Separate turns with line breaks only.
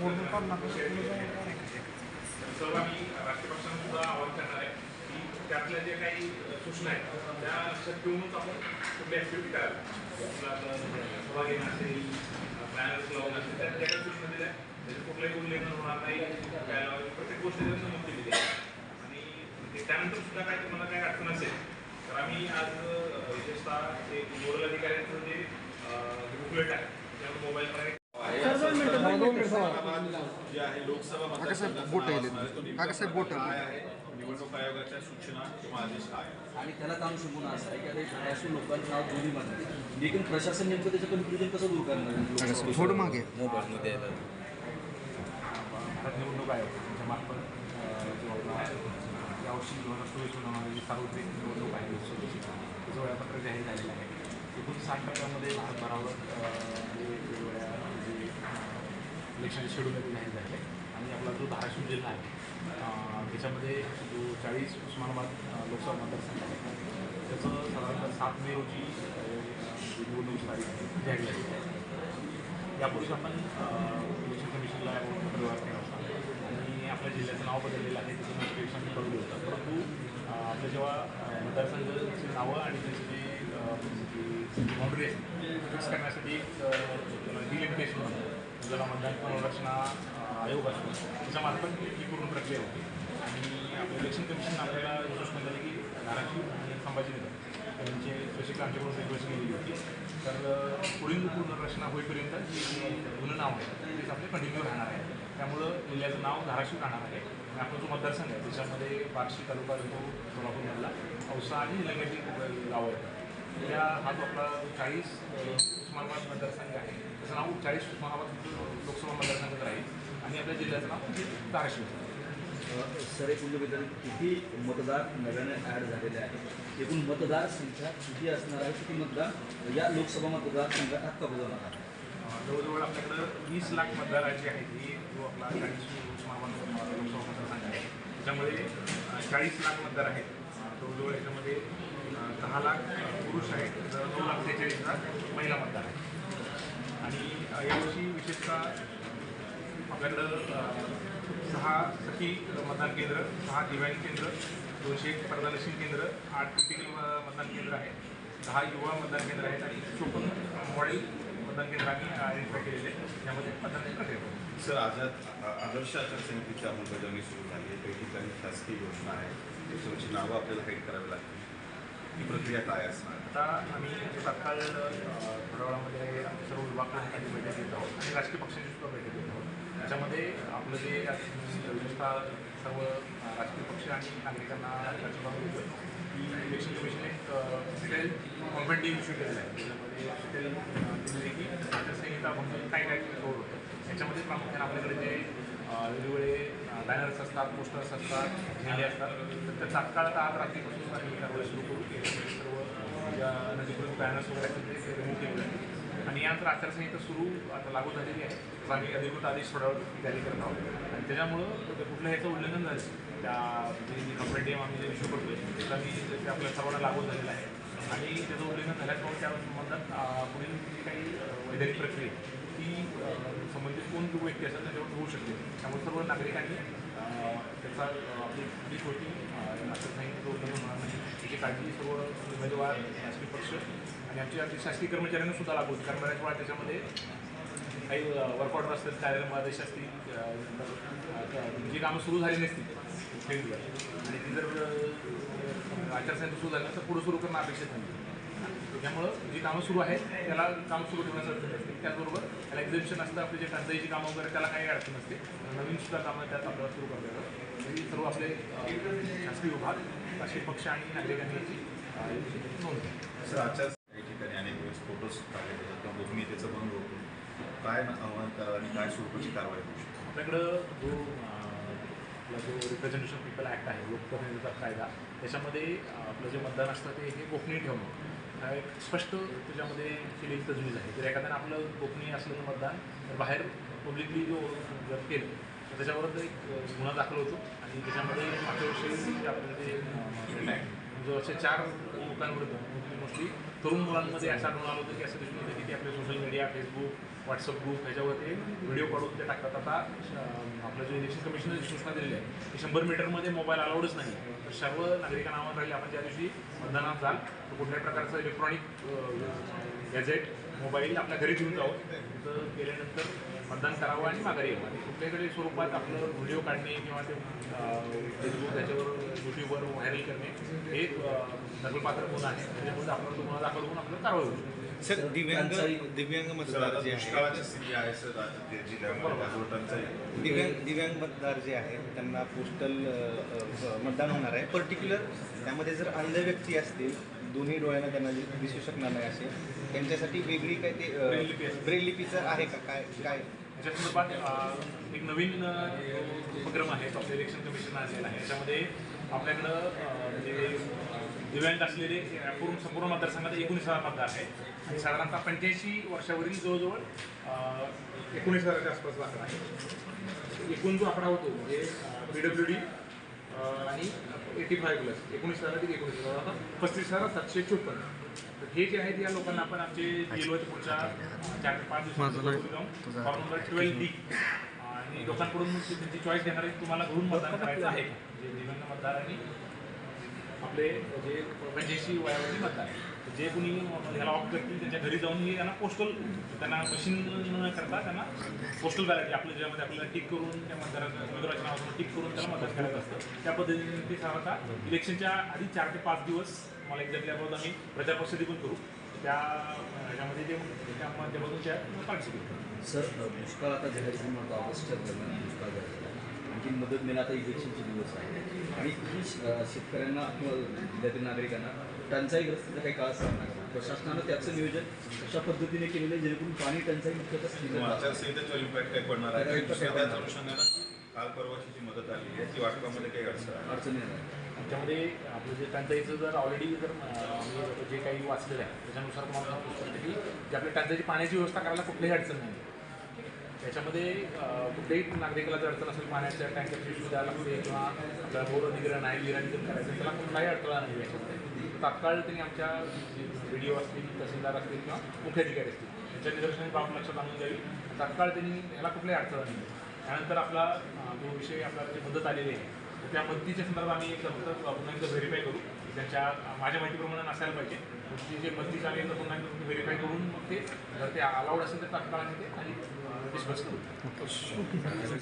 Voting करणार
सर्व आम्ही राष्ट्रीय पक्षांना सुद्धा आवाहन करणार आहे की त्यातल्या ज्या काही सूचना आहेत त्या लक्षात घेऊनच आपण कुठली ऍक्टिव्हिटी करावी आपला सभा घेणं असेल बॅनर्स लावून असेल त्या ज्या सूचना दिल्या त्याचे कुठलाही उल्लेखन होणार नाही काय प्रत्येक गोष्ट त्यांनी नमूद केलेली आहे आणि ते त्यानंतर सुद्धा काय तुम्हाला काय अडचण असेल? तर आम्ही आज अ, विशेषतः एक नोडल अधिकाऱ्यांचं जे बुकलेट आहे
जे आहे लोकसभा
काकासाहेब,
मतदारसंघाचं
बोट आहे.
निवडणूक आयोगाच्या सूचना किंवा आदेश काय आहे?
आणि त्याला काम शोधून असं आहे की आता धाराशिव लोकांचं नाव दोन्ही मध्ये लेकिन प्रशासन नेमकं त्याचं कन्फ्युजन कसं दूर करणार
थोडं मागे.
मोबाईलमध्ये
निवडणूक आयोग यांच्या मार्फत यावर्षी दोन हजार चोवीस होणारी जी सार्वत्रिक निवडणूक आहे लोकसभेची त्याचं वेळापत्रक जाहीर झालेलं आहे. एकूण साठ टप्प्यामध्ये भारतभरावर वेगवेगळ्या जे इलेक्शन शेड्यूलमध्ये नाही जाहीर झाले. आहे आणि आपला जो धाराशिव जिल्हा आहे त्याच्यामध्ये जो चाळीस उस्मानाबाद लोकसभा मतदारसंघ आहे त्याचं साधारणतः सात मे रोजी निवडणूक तारीख जाहीर झाली यापूर्वी आपण इलेक्शन कमिशनला पत्रव्यवहार केला होता. आणि आपल्या जिल्ह्याचं नाव बदललेलं आहे त्याचं नोटिफिकेशन कळवलं होतं. परंतु आपलं जेव्हा अ, मतदारसंघाची नावं आणि त्याची जी बाउंड्री आहे फिक्स करण्यासाठी एक डिलिमिटेशन होतं. ज्याला मतदान पुनर्रचना आयोग असतो त्याच्यामार्फत ही पूर्ण प्रक्रिया होती. आणि आपल्या इलेक्शन कमिशन आपल्याला सूचना झाली की धाराशिव आणि संभाजीनगर त्यांचे स्पेशल आमच्याकडून रिक्वेस्ट केलेली होती. तर पुढील पुनर्रचना होईपर्यंत जुनं नाव आहे तेच आपले कंटिन्यू राहणार आहे. त्यामुळं जिल्ह्याचं नाव धाराशिव राहणार आहे. आणि आपला जो मतदारसंघ आहे त्याच्यामध्ये बार्शी तालुका येतो सोलापूरमधला औसा आणि निलंग्याची गावं आहेत त्या हा जो आपला चाळीस उस्मानाबाद मतदारसंघ आहे. त्याचं नाव चाळीस उस्मानाबाद लोकसभा मतदारसंघात राहील. आणि आपल्या जिल्ह्याचं नाव धाराशिव.
सर बघितलं तर किती मतदार नव्याने ॲड झालेले आहेत? एकूण मतदार संख्या किती असणार आहे? किती मतदार या लोकसभा मतदारसंघात हक्क बजावणार आहे?
जवळजवळ आपल्याकडं वीस लाख मतदाराची आहे ही जो आपला चाळीस उस्मानाबाद लोकसभा मतदारसंघ आहे. त्याच्यामध्ये अ, चाळीस लाख मतदार आहेत. जवळजवळ याच्यामध्ये दहा लाख पुरुष आहेत तर दोन लाख त्रेचाळीस हजार महिला मतदार आहेत. आणि यावर्षी विशेषतः आपल्याकडं सहा सखी मतदान केंद्र सहा दिव्यांग केंद्र दोनशे एक केंद्र आठ क्रिटिकल मतदान केंद्र आहेत दहा युवा मतदान केंद्र आहेत आणि चोपन्न मॉडेल मतदान केंद्रांनी आयडेंटिफाय केलेले यामध्ये मतदान प्रक्रिया
सर आज आदर्श आचारसंहितेची अंमलबजावणी सुरू झाली आहे. काही ठिकाणी शासकीय योजना आहे त्याच्यावरची नावं आपल्याला हाईट करावी लागतील. ही प्रक्रिया काय असणार?
आता आम्ही जे तात्काळ थोड्या वेळामध्ये आमचे सर्व विभागांसाठी प्रमुखांची बैठक घेत आहोत आणि राजकीय पक्षांची सुद्धा बैठक घेत आहोत. त्याच्यामध्ये आपलं जे आज विशेषतः सर्व राजकीय पक्ष आणि नागरिकांना की इलेक्शन कमिशन एक डिटेल कॉम्पेटिव्ह इश्यू केलेला आहे. त्याच्यामध्ये डिटेल दिलेली की आचारसंहिता भंग काय काय कवर होतं. याच्यामध्ये प्रामुख्याने आपल्याकडे जे वेगवेगळे बॅनर्स असतात पोस्टर्स असतात झेंडे असतात तर त्या तात्काळ आता आज रात्रीपासून आम्ही कारवाई सुरू करू याच्यामध्ये सर्व ज्या नदीकृत बॅनर्स वगैरे असतात ते रिमूव्ह केलेले आहेत आणि यानंतर आचारसंहिता सुरू आता लागू झालेली आहे. त्याचा आम्ही अधिकृत आदेश थोड्या जारी करत आहोत. आणि त्याच्यामुळं कुठलं ह्याचं उल्लंघन झालं. त्या जे डेम आम्ही जे इश्यू करतोय त्याचा मी ते आपल्या सर्वांना लागू झालेलं आहे. आणि त्याचं उल्लंघन झाल्यामुळे त्या संबंधात पुढील जी काही वैधानिक प्रक्रिया ती संबंधित कोण जो व्यक्ती असेल त्याच्यावर होऊ शकते. त्यामुळे सर्व नागरिकांनी त्याचा आपली होती आचारसंहितेचं उल्लंघन काळजी सर्व उमेदवार राजकीय पक्ष आणि आमच्या शासकीय कर्मचाऱ्यांना सुद्धा लागू होते. कारण बऱ्याच वेळा त्याच्यामध्ये काही वर्कआउट असतील कार्यालय आदेश असतील जी कामं सुरू झाली नसतील फील्डवर आणि ती जर आचारसंहिता सुरू झाली तर पुढं सुरू करणं अपेक्षित नाही. त्यामुळं जी कामं सुरू आहेत त्याला काम सुरू ठेवण्याचं अडचण नसते. त्याचबरोबर त्याला एक्झिबिशन असतं आपली जे टंचाईची कामं वगैरे त्याला काही अडचण नसते. नवीन सुद्धा कामं त्यात आपल्याला सुरू करता येतात. तरी सर्व आपले शासकीय विभाग राष्ट्रीय पक्ष आणि नागरिकांनी याची नोंद.
सर आचार काही ठिकाणी अनेक वेळेस फोटोज टाकले जातात. किंवा गोपनीयतेचं भंग होतो काय आव्हान करावं आणि काय स्वरूपाची कारवाई होऊ शकते?
आपल्याकडं जो आपला जो रिप्रेझेंटेशन पीपल ॲक्ट आहे लोकप्रतिनिधीचा कायदा त्याच्यामध्ये आपलं जे मतदान असतं ते हे गोपनीय ठेवणं. हा एक स्पष्ट त्याच्यामध्ये केलेली तजवीज आहे. जर एखाद्यानं आपलं गोपनीय असलेलं मतदान तर बाहेर पब्लिकली जो जर केलं तर त्याच्यावर एक गुन्हा दाखल होतो. आणि त्याच्यामध्ये मागच्या वर्षी आपलं जे अं, जो असे चार लोकांविरुद्ध मोस्टली तरुण मुलांमध्ये असं आढळून आलं होतं की असं दिसून होतं की ते आपले social media Facebook WhatsApp group ह्याच्यावर ते व्हिडिओ काढून ते टाकतात. आता आपलं जे इलेक्शन कमिशनने सूचना दिलेली आहे की शंभर मीटरमध्ये मोबाईल अलाउडच नाही. तर सर्व नागरिकांना आव्हान राहिले आपण ज्या दिवशी मतदानात जाल तर कुठल्याही प्रकारचं इलेक्ट्रॉनिक गॅझेट मोबाईल आपल्या घरी घेऊन जावं. तिथं गेल्यानंतर मतदान करावं आणि माघारी यावं. आणि स्वरूपात आपलं व्हिडिओ काढणे किंवा ते फेसबुक त्याच्यावर यूट्यूबवर व्हायरल करणे. हे दखलपात्र गुन्हा आहे. त्याच्यामुळे आपण तो गुन्हा दाखल होऊन आपल्याला कारवाई होऊ शकते.
सर दिव्यांग दिव्यांग मतदार जे आहे
स्थिती सर
दिव्यांग दिव्यांग मतदार जे आहेत त्यांना पोस्टल मतदान होणार आहे. पर्टिक्युलर त्यामध्ये जर अंध व्यक्ती असतील दोन्ही डोळ्यांना त्यांना दिसू शकणार नाही असेल त्यांच्यासाठी वेगळी काय ते.
ब्रेल
लिपीचं आहे का? काय काय?
याच्या संदर्भात एक नवीन उपक्रम आहे. तो इलेक्शन कमिशन आणलेला आहे. याच्यामध्ये आपल्याकडं म्हणजे जे दिव्यांग असलेले पूर्ण संपूर्ण मतदारसंघात एकोणीस हजार मतदार आहे आणि साधारणतः पंच्याऐंशी वर्षावरील जवळजवळ एकोणीस हजाराच्या आसपास दाखल आहे. एकूण जो आकडा होतो म्हणजे पी डब्ल्यू डी आणि एटी फाय प्लस एकोणीस हजार ते एकोणीस हजार पस्तीस हजार सातशे चोपन्न. तर हे जे आहेत या लोकांना आपण आमचे पुढच्या चार ते पाच दिवसात जाऊन फॉर्म नंबर ट्वेल्व डी आणि लोकांकडून त्यांची चॉईस घेणार आहे तुम्हाला घरून मतदान करायचं आहे. का? जे मतदार आणि आपले जे पंच्याऐंशी वयावरती मतदार आहे. जे कोणी ह्याला ऑफ करतील त्यांच्या घरी जाऊन हे त्यांना पोस्टल त्यांना मशीन न करता त्यांना पोस्टल बॅलेट आपल्या ज्यामध्ये आपल्याला टिक करून त्या मतदाराच्या उमेदवाराच्या नावावर टिक करून त्याला मतदान करायचं असतं. त्या पद्धतीने ते साधारणतः इलेक्शनच्या आधी चार ते पाच दिवस मला एकदा त्याबद्दल आम्ही प्रचार पण करू. त्या ह्याच्यामध्ये ते त्या माध्यमातून त्या पार्टिसिपेट करू.
सर दुष्काळ आता जाहीर ऑगस्टच्या दरम्यान दुष्काळ जाहीर आणखी मदत मिळेल. आता इलेक्शनचे दिवस आहे आणि ही शेतकऱ्यांना किंवा जिल्ह्यातील नागरिकांना टंचाईग्रस्तीचा काही काळ सामना करा प्रशासनानं त्याचं नियोजन अशा पद्धतीने केलेलं आहे जेणेकरून पाणी टंचाई मुख्यतः
आचारसंहितेचा इम्पॅक्ट काय पडणार आहे. त्याच अनुषंगानं काल परवाची जी मदत आली आहे ती वाटपामध्ये काही अडचण
अडचणी येणार
त्याच्यामध्ये आपलं जे टंचाईचं जर ऑलरेडी जर जे काही वाचलेलं आहे त्याच्यानुसार तुम्हाला सांगू शकतो की जे आपल्या टंचाईची पाण्याची व्यवस्था करायला कुठलीही अडचण नाही. याच्यामध्ये कुठेही नागरिकाला जर अडचण असेल पाण्याच्या टँकरची इश्यू द्यायला लागते किंवा आपल्याला बोर अधिग्रहण आहे विरानिकरण करायचं त्याला कुठलाही अडथळा नाही याच्यामध्ये तात्काळ त्यांनी आमच्या व्हिडिओ असतील तहसीलदार असतील किंवा मुख्याधिकारी असतील त्यांच्या निदर्शनाची बाब लक्षात आणून द्यावी. तात्काळ त्यांनी याला कुठलाही अडथळा नाही त्यानंतर आपला जो विषय आपल्याला जी मदत आलेली आहे तर त्या मदतीच्या संदर्भात आम्ही एक फक्त पुन्हा एकदा व्हेरीफाय करू. त्यांच्या माझ्या माहितीप्रमाणे नसायला पाहिजे. ती जे मदतीचं आली तर पुन्हा एकदा व्हेरीफाय करून मग ते जर ते अलाउड असेल तर तात्काळ ते आणि 这是什么？